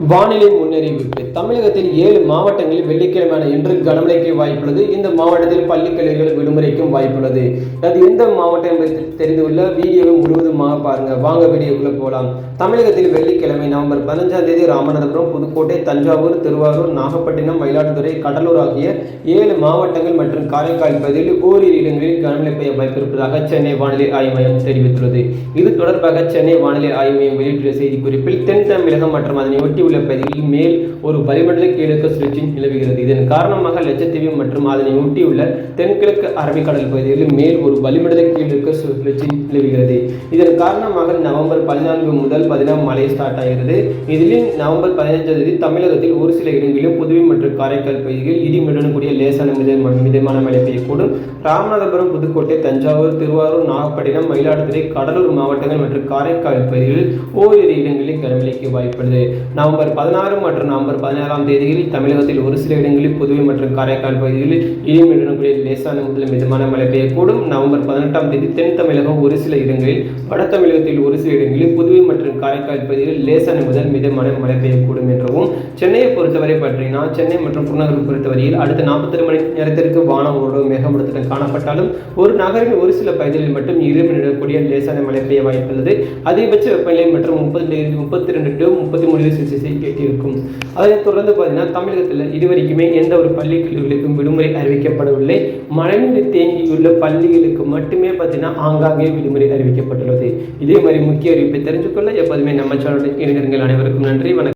வானிலை முன்னறிவிப்பு. தமிழகத்தில் ஏழு மாவட்டங்களில் வெள்ளிக்கிழமையான இன்று கனமழைக்கு வாய்ப்புள்ளது. இந்த மாவட்டத்தில் பள்ளி கல்லூரிகள் விடுமுறைக்கும் வாய்ப்புள்ளது. அது எந்த மாவட்டம் என்பது தெரிந்து கொள்ள வீடியோவை முழுவதுமாக பாருங்க. வாங்க வீடியோக்குள்ள போகலாம் தமிழகத்தில் வெள்ளிக்கிழமை நவம்பர் பதினஞ்சாம் தேதி ராமநாதபுரம் புதுக்கோட்டை தஞ்சாவூர் திருவாரூர் நாகப்பட்டினம் மயிலாடுதுறை கடலூர் ஆகிய ஏழு மாவட்டங்கள் மற்றும் காரைக்கால் பகுதியில் ஓரிரு இடங்களில் கனமழை பெய்ய வாய்ப்பிருப்பதாக சென்னை வானிலை ஆய்வு மையம் தெரிவித்துள்ளது. இது தொடர்பாக சென்னை வானிலை ஆய்வு மையம் வெளியிட்டுள்ள செய்திக்குறிப்பில் தென் தமிழகம் மற்றும் அதனை ஒட்டி உள்ள பகுதிகளில் மேல் ஒரு வளிமண்டல கிழக்கு சுழற்சி நிலவுகிறது. இதன் காரணமாக லட்சத்தீவு மற்றும் அதனை ஒட்டியுள்ள தென்கிழக்கு அரபிக்கடல் பகுதிகளில் மேல் ஒரு வளிமண்டல கிழக்கு சுழற்சி நிலவுகிறது. இதன் காரணமாக நவம்பர் பதினான்கு முதல் பதினாம் மழை ஸ்டார்ட் ஆகிறது. இதில் நவம்பர் பதினைஞ்சாம் தேதி தமிழகத்தில் ஒரு சில இடங்களிலும் புதுவை மற்றும் காரைக்கால் பகுதிகளில் இடிமுடன் கூடிய லேசான மிதமான மழை பெய்யக்கூடும். ராமநாதபுரம் புதுக்கோட்டை தஞ்சாவூர் திருவாரூர் நாகப்பட்டினம் மயிலாடுதுறை கடலூர் மாவட்டங்கள் மற்றும் காரைக்கால் பகுதிகளில் ஓரிரு இடங்களில் கனமழைக்கு வாய்ப்புள்ளது. நவம்பர் பதினாறு மற்றும் நவம்பர் பதினாறாம் தேதிகளில் தமிழகத்தில் ஒரு சில இடங்களில் புதுவை மற்றும் காரைக்கால் பகுதிகளில் இடிமுடன் கூடிய லேசான முதல் மிதமான மழை பெய்யக்கூடும். நவம்பர் பதினெட்டாம் தேதி தென் தமிழகம் ஒரு சில இடங்களில் வட தமிழகத்தில் ஒரு சில இடங்களில் புதுவை காரைக்கால் பகுதியில் லேசான முதல் மிதமான மழை பெய்யக்கூடும் என்றவும் சென்னையை பொறுத்தவரை பற்றினா சென்னை மற்றும் புறநகர் பொறுத்தவரையில் அடுத்த நாற்பத்தி மணி நேரத்திற்கு வானம் ஓரளவு மேகமூட்டத்துடன் காணப்பட்டாலும் ஒரு நகரின் ஒரு சில பகுதிகளில் மட்டும் இருமி நிலக்கூடிய லேசான மழை பெய்ய வாய்ப்புள்ளது. அதிகபட்ச வெப்பநிலை மற்றும் முப்பது டிகிரி முப்பத்தி ரெண்டு டு முப்பத்தி மூணு டிகிரி செல்சியஸை எட்டியிருக்கும். அதைத் தொடர்ந்து பார்த்தீங்கன்னா தமிழகத்தில் இதுவரைக்குமே எந்த ஒரு பள்ளி கல்லூரிகளுக்கும் விடுமுறை அறிவிக்கப்படவில்லை. மழைநீர் தேங்கியுள்ள பள்ளிகளுக்கு மட்டுமே பார்த்தீங்கன்னா ஆங்காங்கே விடுமுறை அறிவிக்கப்பட்டுள்ளது. இதே மாதிரி முக்கிய அறிவிப்பை தெரிஞ்சுக்கொள்ள எப்போதுமே நம்ம சேனலுடன் இணைந்திருங்கள் அனைவருக்கும் நன்றி. வணக்கம்.